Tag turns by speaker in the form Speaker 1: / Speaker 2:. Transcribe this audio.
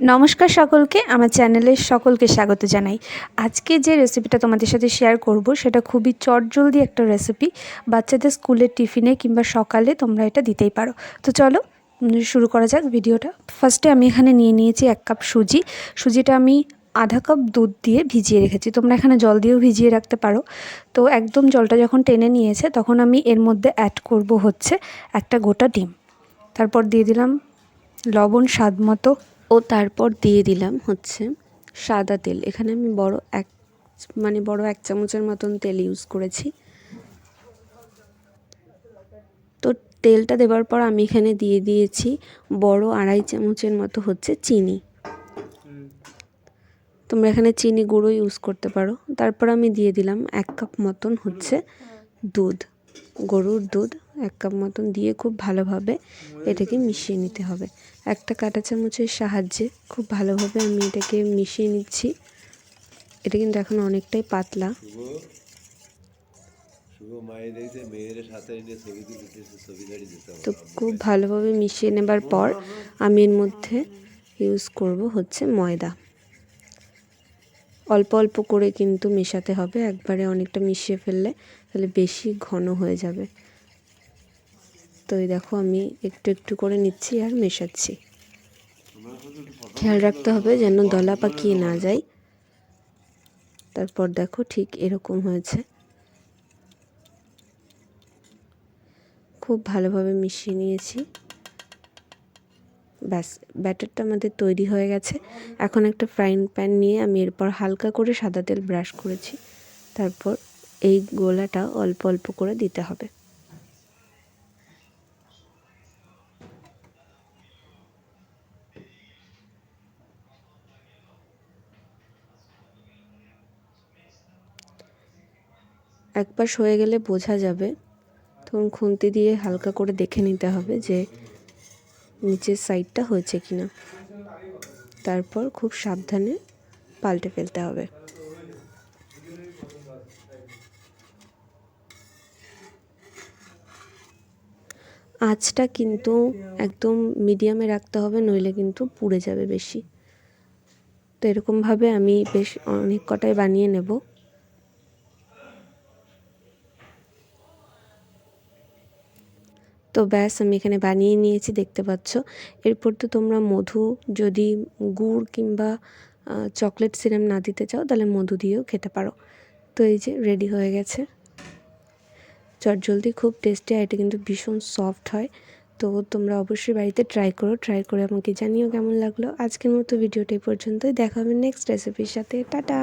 Speaker 1: নমস্কার সকলকে, আমার চ্যানেলের সকলকে স্বাগত জানাই। আজকে যে রেসিপিটা তোমাদের সাথে শেয়ার করব, সেটা খুবই চটজলদি একটা রেসিপি বাচ্চাদের স্কুলের টিফিনে কিংবা সকালে তোমরা এটা দিতেই পারো। তো চলো শুরু করা যাক ভিডিওটা। ফার্স্টে আমি এখানে নিয়ে নিয়েছি এক কাপ সুজি। সুজিটা আমি আধা কাপ দুধ দিয়ে ভিজিয়ে রেখেছি। তোমরা এখানে জল দিয়েও ভিজিয়ে রাখতে পারো। তো একদম জলটা যখন টেনে নিয়েছে, তখন আমি এর মধ্যে অ্যাড করব হচ্ছে একটা গোটা ডিম। তারপর দিয়ে দিলাম লবণ স্বাদ মতো
Speaker 2: ও তারপর দিয়ে দিলাম হচ্ছে সাদা তেল। এখানে আমি বড় এক মানে বড় এক চামচের মতন তেল ইউজ করেছি। তো তেলটা দেওয়ার পর আমি এখানে দিয়ে দিয়েছি বড় আড়াই চামচের মতো হচ্ছে চিনি। তোমরা এখানে চিনি গুঁড়ো ইউজ করতে পারো। তারপর আমি দিয়ে দিলাম এক কাপ মতন হচ্ছে দুধ, গরুর দুধ। এক কাপ মতন দিয়ে খুব ভালোভাবে এটাকে মিশিয়ে নিতে হবে। একটা কাঁটা চামচের সাহায্যে খুব ভালোভাবে আমি এটাকে মিশিয়ে নিচ্ছি। এটা কিন্তু এখন অনেকটাই পাতলা। তো খুব ভালোভাবে মিশিয়ে নেবার পর আমি এর মধ্যে ইউজ করব হচ্ছে ময়দা। অল্প অল্প করে কিন্তু মেশাতে হবে একবারে অনেকটা মিশিয়ে ফেললে তাহলে বেশি ঘন হয়ে যাবে। তো এই দেখো আমি একটু একটু করে নিচ্ছি আর মেশাচ্ছি। খেয়াল রাখতে হবে যেন দলা পাকিয়ে না যায়। তারপর দেখো ঠিক এরকম হয়েছে। খুব ভালোভাবে মিশিয়ে নিয়েছি। ব্যাস, ব্যাটারটা আমাদের তৈরি হয়ে গেছে। এখন একটা ফ্রাইং প্যান নিয়ে আমি এরপর হালকা করে সাদা তেল ব্রাশ করেছি। তারপর এই গোলাটা অল্প অল্প করে দিতে হবে। এক পাশ হয়ে গেলে বোঝা যাবে। তখন খুন্তি দিয়ে হালকা করে দেখে নিতে হবে যে নিচের সাইডটা হয়েছে কি না তারপর খুব সাবধানে পাল্টে ফেলতে হবে। আঁচটা কিন্তু একদম মিডিয়ামে রাখতে হবে, নইলে কিন্তু পুড়ে যাবে বেশি। তো এরকমভাবে আমি বেশ অনেক কটাই বানিয়ে নেব। তো ব্যাস, আমি এখানে বানিয়ে নিয়েছি, দেখতে পাচ্ছ। এরপর তো তোমরা মধু যদি গুড় কিংবা চকলেট সিরাম না দিতে চাও, তাহলে মধু দিয়েও খেতে পারো। তো এই যে রেডি হয়ে গেছে। চটজলদি খুব টেস্টি, আর এটা কিন্তু ভীষণ সফট হয়। তো তোমরা অবশ্যই বাড়িতে ট্রাই করো, ট্রাই করে আমাকে জানিও কেমন লাগল। আজকের মতো ভিডিওটা পর্যন্তই। দেখা হবে নেক্সট রেসিপির সাথে। টাটা!